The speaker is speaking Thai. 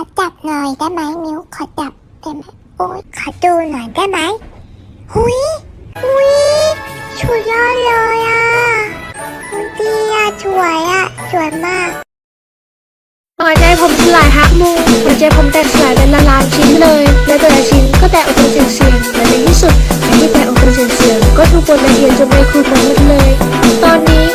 อจับหน่อยได้ไหมนิ้วขอจับได้ไหมโอ้ยขอดูหน่อยได้ไหมหุยหุยชุดยอดเลยอะคุณพี่อะสวยอะสวยมากหัวใจผมสลายหักมุมหัวใจผมแตกสลายเป็นละลายชิ้นเลย และแต่ละชิ้นก็แตกออกเป็นเสียงๆและในที่สุดไอที่แตกออกเป็นเสียงๆก็ถูกบดละเอียดจนไม่คุยหมดเลย ตอนนี้